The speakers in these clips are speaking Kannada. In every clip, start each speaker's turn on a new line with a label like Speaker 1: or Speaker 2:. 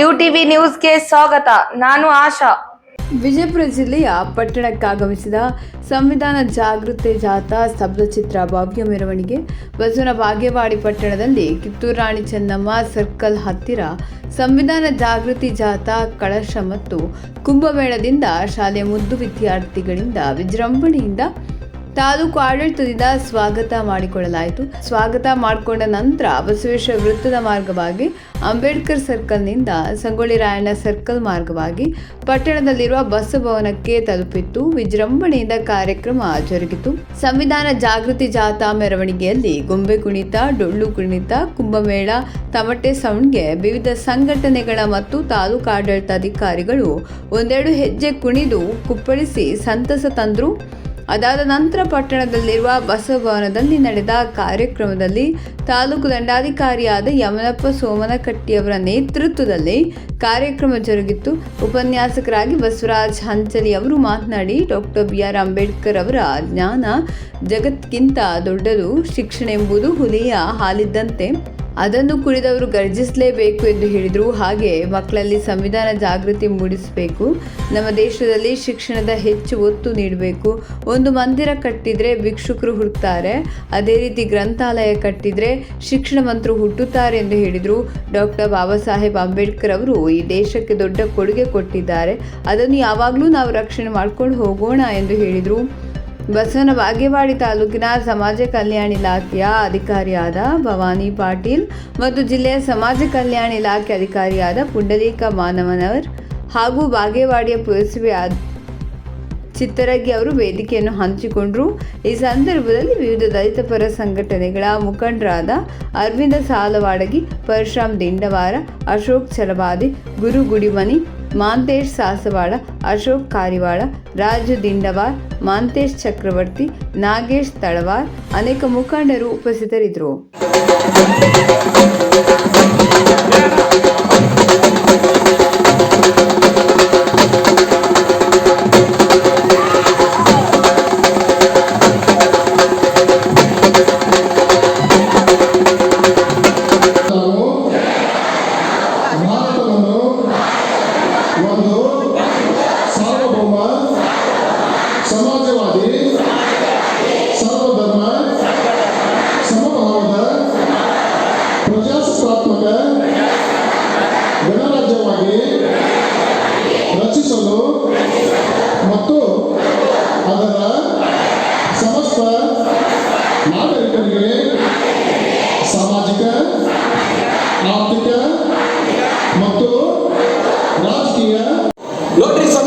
Speaker 1: ಯು ಟಿವಿ ನ್ಯೂಸ್ಗೆ ಸ್ವಾಗತ. ನಾನು ಆಶಾ.
Speaker 2: ವಿಜಯಪುರ ಜಿಲ್ಲೆಯ ಪಟ್ಟಣಕ್ಕಾಗಮಿಸಿದ ಸಂವಿಧಾನ ಜಾಗೃತಿ ಜಾಥಾ ಸ್ತಬ್ಧಚಿತ್ರ ಭವ್ಯ ಮೆರವಣಿಗೆ ಬಸವನ ಬಾಗೇವಾಡಿ ಪಟ್ಟಣದಲ್ಲಿ ಕಿತ್ತೂರು ರಾಣಿ ಚೆನ್ನಮ್ಮ ಸರ್ಕಲ್ ಹತ್ತಿರ ಸಂವಿಧಾನ ಜಾಗೃತಿ ಜಾಥಾ, ಕಳಶ ಮತ್ತು ಕುಂಭಮೇಳದಿಂದ ಶಾಲೆ ಮುದ್ದು ವಿದ್ಯಾರ್ಥಿಗಳಿಂದ ವಿಜೃಂಭಣೆಯಿಂದ ತಾಲೂಕು ಆಡಳಿತದಿಂದ ಸ್ವಾಗತ ಮಾಡಿಕೊಳ್ಳಲಾಯಿತು. ಸ್ವಾಗತ ಮಾಡಿಕೊಂಡ ನಂತರ ಬಸವೇಶ್ವರ ವೃತ್ತದ ಮಾರ್ಗವಾಗಿ ಅಂಬೇಡ್ಕರ್ ಸರ್ಕಲ್ನಿಂದ ಸಂಗೊಳ್ಳಿ ರಾಯಣ್ಣ ಸರ್ಕಲ್ ಮಾರ್ಗವಾಗಿ ಪಟ್ಟಣದಲ್ಲಿರುವ ಬಸ್ ಭವನಕ್ಕೆ ತಲುಪಿತ್ತು. ವಿಜೃಂಭಣೆಯಿಂದ ಕಾರ್ಯಕ್ರಮ ಜರುಗಿತು. ಸಂವಿಧಾನ ಜಾಗೃತಿ ಜಾಥಾ ಮೆರವಣಿಗೆಯಲ್ಲಿ ಗೊಂಬೆ ಕುಣಿತ, ಡೊಳ್ಳು ಕುಣಿತ, ಕುಂಭಮೇಳ, ತಮಟೆ ಸೌಂಡ್ಗೆ ವಿವಿಧ ಸಂಘಟನೆಗಳ ಮತ್ತು ತಾಲೂಕು ಆಡಳಿತಾಧಿಕಾರಿಗಳು ಒಂದೆರಡು ಹೆಜ್ಜೆ ಕುಣಿದು ಕುಪ್ಪಳಿಸಿ ಸಂತಸ ತಂದ್ರು. ಅದಾದ ನಂತರ ಪಟ್ಟಣದಲ್ಲಿರುವ ಬಸವಭವನದಲ್ಲಿ ನಡೆದ ಕಾರ್ಯಕ್ರಮದಲ್ಲಿ ತಾಲೂಕು ದಂಡಾಧಿಕಾರಿಯಾದ ಯಮನಪ್ಪ ಸೋಮನಕಟ್ಟಿಯವರ ನೇತೃತ್ವದಲ್ಲಿ ಕಾರ್ಯಕ್ರಮ ಜರುಗಿತ್ತು ಉಪನ್ಯಾಸಕರಾಗಿ ಬಸವರಾಜ್ ಹಂಚಲಿ ಅವರು ಮಾತನಾಡಿ, ಡಾಕ್ಟರ್ ಬಿ ಆರ್ ಅಂಬೇಡ್ಕರ್ ಅವರ ಜ್ಞಾನ ಜಗತ್ಗಿಂತ ದೊಡ್ಡದು, ಶಿಕ್ಷಣ ಎಂಬುದು ಹುಲಿಯ ಹಾಲಿದ್ದಂತೆ. ಅದನ್ನು ಕುಡಿದವರು ಗರ್ಜಿಸಲೇಬೇಕು ಎಂದು ಹೇಳಿದರು. ಹಾಗೆ ಮಕ್ಕಳಲ್ಲಿ ಸಂವಿಧಾನ ಜಾಗೃತಿ ಮೂಡಿಸಬೇಕು. ನಮ್ಮ ದೇಶದಲ್ಲಿ ಶಿಕ್ಷಣದ ಹೆಚ್ಚು ಒತ್ತು ನೀಡಬೇಕು. ಒಂದು ಮಂದಿರ ಕಟ್ಟಿದರೆ ಭಿಕ್ಷುಕರು ಹುಡ್ತಾರೆ ಅದೇ ರೀತಿ ಗ್ರಂಥಾಲಯ ಕಟ್ಟಿದರೆ ಶಿಕ್ಷಣ ಮಂತ್ರು ಹುಟ್ಟುತ್ತಾರೆ ಎಂದು ಹೇಳಿದರು. ಡಾಕ್ಟರ್ ಬಾಬಾ ಸಾಹೇಬ್ ಅಂಬೇಡ್ಕರ್ ಅವರು ಈ ದೇಶಕ್ಕೆ ದೊಡ್ಡ ಕೊಡುಗೆ ಕೊಟ್ಟಿದ್ದಾರೆ. ಅದನ್ನು ಯಾವಾಗಲೂ ನಾವು ರಕ್ಷಣೆ ಮಾಡ್ಕೊಂಡು ಹೋಗೋಣ ಎಂದು ಹೇಳಿದರು. ಬಸವನ ಬಾಗೇವಾಡಿ ತಾಲೂಕಿನ ಸಮಾಜ ಕಲ್ಯಾಣ ಇಲಾಖೆಯ ಅಧಿಕಾರಿಯಾದ ಭವಾನಿ ಪಾಟೀಲ್ ಮತ್ತು ಜಿಲ್ಲೆಯ ಸಮಾಜ ಕಲ್ಯಾಣ ಇಲಾಖೆ ಅಧಿಕಾರಿಯಾದ ಪುಂಡಲೀಕ ಮಾನವನವರ್ ಹಾಗೂ ಬಾಗೇವಾಡಿಯ ಪುರಸಭೆ ಚಿತ್ತರಗಿ ಅವರು ವೇದಿಕೆಯನ್ನು ಹಂಚಿಕೊಂಡರು. ಈ ಸಂದರ್ಭದಲ್ಲಿ ವಿವಿಧ ದಲಿತ ಪರ ಸಂಘಟನೆಗಳ ಮುಖಂಡರಾದ ಅರವಿಂದ ಸಾಲವಾಡಗಿ, ಪರಶುರಾಮ್ ದಿಂಡವಾರ, ಅಶೋಕ್ ಚಲವಾದಿ ಗುರು ಗುಡಿಮನಿ, ಮಾಂತೇಶ್ ಸಾಸವಾಡ, ಅಶೋಕ್ ಕಾರಿವಾಳ, ರಾಜು ದಿಂಡವಾರ್ ಮಾಂತೇಶ್ ಚಕ್ರವರ್ತಿ ನಾಗೇಶ್ ತಳವಾರ್ ಅನೇಕ ಮುಖಂಡರು ಉಪಸ್ಥಿತರಿದ್ದರು.
Speaker 3: Logre só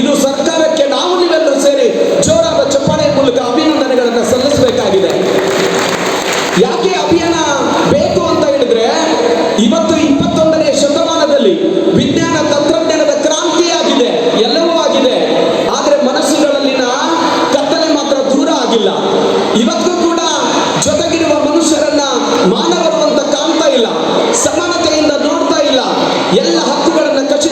Speaker 3: ಇದು ಸರ್ಕಾರಕ್ಕೆ ನಾವು ನೀವೆಲ್ಲರೂ ಸೇರಿ ಜೋರಾದ ಚಪ್ಪಾಳೆ ಮೂಲಕ ಅಭಿನಂದನೆಗಳನ್ನು ಸಲ್ಲಿಸಬೇಕಾಗಿದೆ. ಯಾಕೆ ಅಭಿಯಾನ ಬೇಕು ಅಂತ ಹೇಳಿದ್ರೆ, ಇವತ್ತು ಇಪ್ಪತ್ತೊಂದನೇ ಶತಮಾನದಲ್ಲಿ ವಿಜ್ಞಾನ ತಂತ್ರಜ್ಞಾನದ ಕ್ರಾಂತಿ ಆಗಿದೆ, ಎಲ್ಲವೂ ಆಗಿದೆ. ಆದರೆ ಮನಸ್ಸುಗಳಲ್ಲಿನ ಕತ್ತಲೆ ಮಾತ್ರ ದೂರ ಆಗಿಲ್ಲ. ಇವತ್ತು ಕೂಡ ಜೊತೆಗಿರುವ ಮನುಷ್ಯರನ್ನ ಮಾನವರು ಕಾಣ್ತಾ ಇಲ್ಲ, ಸಮಾನತೆಯಿಂದ ನೋಡ್ತಾ ಇಲ್ಲ. ಎಲ್ಲ ಹಕ್ಕುಗಳನ್ನು ಕಚಿ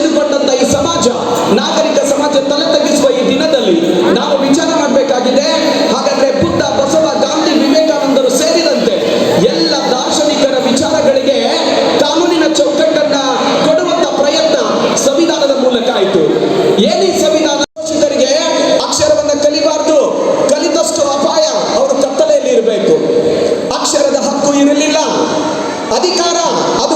Speaker 3: அதிகாரம் அது